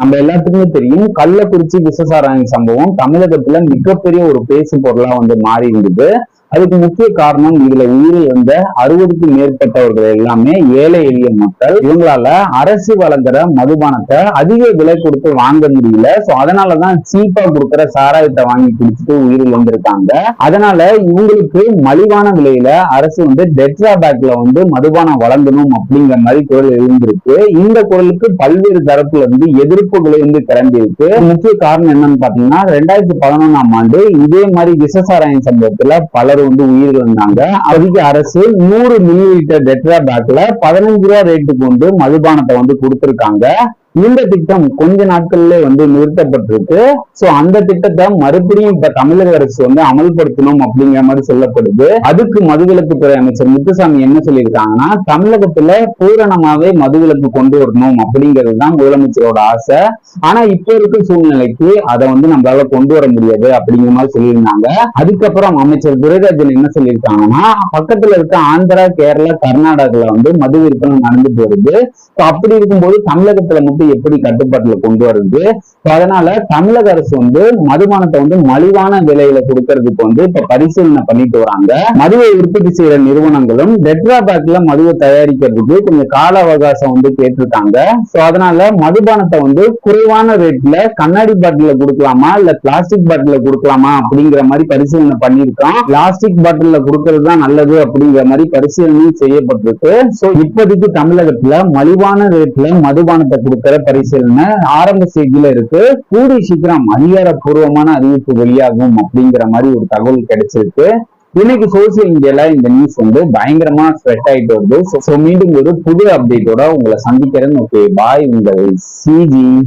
நம்ம எல்லாத்துக்குமே தெரியும் கள்ளக்குறிச்சி விசசாராயண சம்பவம் தமிழகத்துல மிகப்பெரிய ஒரு பேசு பொருளா வந்து மாறி இருந்தது. அதுக்கு முக்கிய காரணம் இதுல வந்த அறுபதுக்கும் மேற்பட்டவர்கள் எல்லாமே ஏழை எளிய மக்கள். இவங்களால அரசு வழங்குற மதுபானத்தை அதிக விலை கொடுத்து வாங்க முடியல. சோ அதனாலதான் சீப்பா கொடுக்குற சாராயத்தை வாங்கி குடிச்சிட்டு உயிரிழந்திருக்காங்க அதனால இவங்களுக்கு மலிவான விலையில அரசு வந்து டெட்ரா பேக்ல வந்து மதுபானம் வழங்கணும் அப்படிங்கிற மாதிரி குரல் எழுந்திருக்கு. இந்த குரலுக்கு பல்வேறு தரப்புல இருந்து எதிர்ப்புகளை வந்து கிளம்பி இருக்கு முக்கிய காரணம் என்னன்னு பாத்தீங்கன்னா ரெண்டாயிரத்தி பதினொன்னாம் ஆண்டு இதே மாதிரி விஷசாராயம் சம்பவத்துல பலர் வந்து உயிரிழந்தாங்க அதுக்கு அரசு நூறு மில்லி லிட்டர் டெட்ரா பேக்ல பதினஞ்சு ரூபா ரேட்டுக்கு வந்து மதுபானத்தை வந்து கொடுத்திருக்காங்க. இந்த திட்டம் கொஞ்ச நாட்கள்ல வந்து நிறுத்தப்பட்டிருக்கு. சோ அந்த திட்டத்தை மறுபடியும் இப்ப தமிழக அரசு வந்து அமல்படுத்தணும் அப்படிங்கிற மாதிரி சொல்லப்படுது. அதுக்கு மதுவிலக்குத்துறை அமைச்சர் முத்துசாமி என்ன சொல்லியிருக்காங்கன்னா தமிழகத்துல பூரணமாவே மதுவிலக்கு கொண்டு வரணும் அப்படிங்கிறது தான் முதலமைச்சரோட ஆசை. ஆனா இப்ப இருக்க சூழ்நிலைக்கு அதை வந்து நம்மளால கொண்டு வர முடியாது அப்படிங்கிற மாதிரி சொல்லியிருந்தாங்க. அதுக்கப்புறம் அமைச்சர் துரைராஜன் என்ன சொல்லியிருக்காங்கன்னா பக்கத்துல இருக்க ஆந்திரா கேரளா கர்நாடகால வந்து மது விற்பனை நடந்துட்டு வருது அப்படி இருக்கும்போது தமிழகத்துல மட்டும் எப்படி கட்டுப்பாட்டுல கொண்டு வருது? அதனால தமிழக அரசு வந்து மதுபானத்தை வந்து மலிவான விலையில கொடுக்கறதுக்கு வந்து இப்ப பரிசீலனை பண்ணிட்டு வராங்க. மதுவை உற்பத்தி செய்யற நிறுவனங்களும் டெட்ரா பேக்ல மதுவை தயாரிக்கிறதுக்கு கொஞ்சம் கால அவகாசம் வந்து கேட்டிருக்காங்க. சோ அதனால மதுபானத்தை வந்து குறைவான ரேட்ல கண்ணாடி பாட்டில கொடுக்கலாமா? இல்ல பிளாஸ்டிக் பாட்டில கொடுக்கலாமா? அப்படிங்கிற மாதிரி பரிசீலனை பண்ணிருக்கோம் பிளாஸ்டிக் பாட்டில கொடுக்கறது தான் நல்லது அப்படிங்கிற மாதிரி பரிசீலனையும் செய்யப்பட்டிருக்கு. சோ இப்போதைக்கு தமிழகத்துல மலிவான ரேட்ல மதுபானத்தை கொடுக்க பரிசீலனை ஆரம்ப ஸ்டேஜ்ல இருக்கு. கூடி சீக்கிரம் அதிகாரப்பூர்வமான அறிவிப்பு வெளியாகும் அப்படிங்கிற மாதிரி ஒரு தகவல் கிடைச்சிருக்கு. இன்னைக்கு சோசியல் மீடியால இந்த நியூஸ் வந்து பயங்கரமா ஸ்ப்ரெட் ஆயிட்டு வருது. மீண்டும் ஒரு புது அப்டேட்டோட உங்களை சந்திக்கிறேன். ஓகே பாய் உங்கள் சிஜி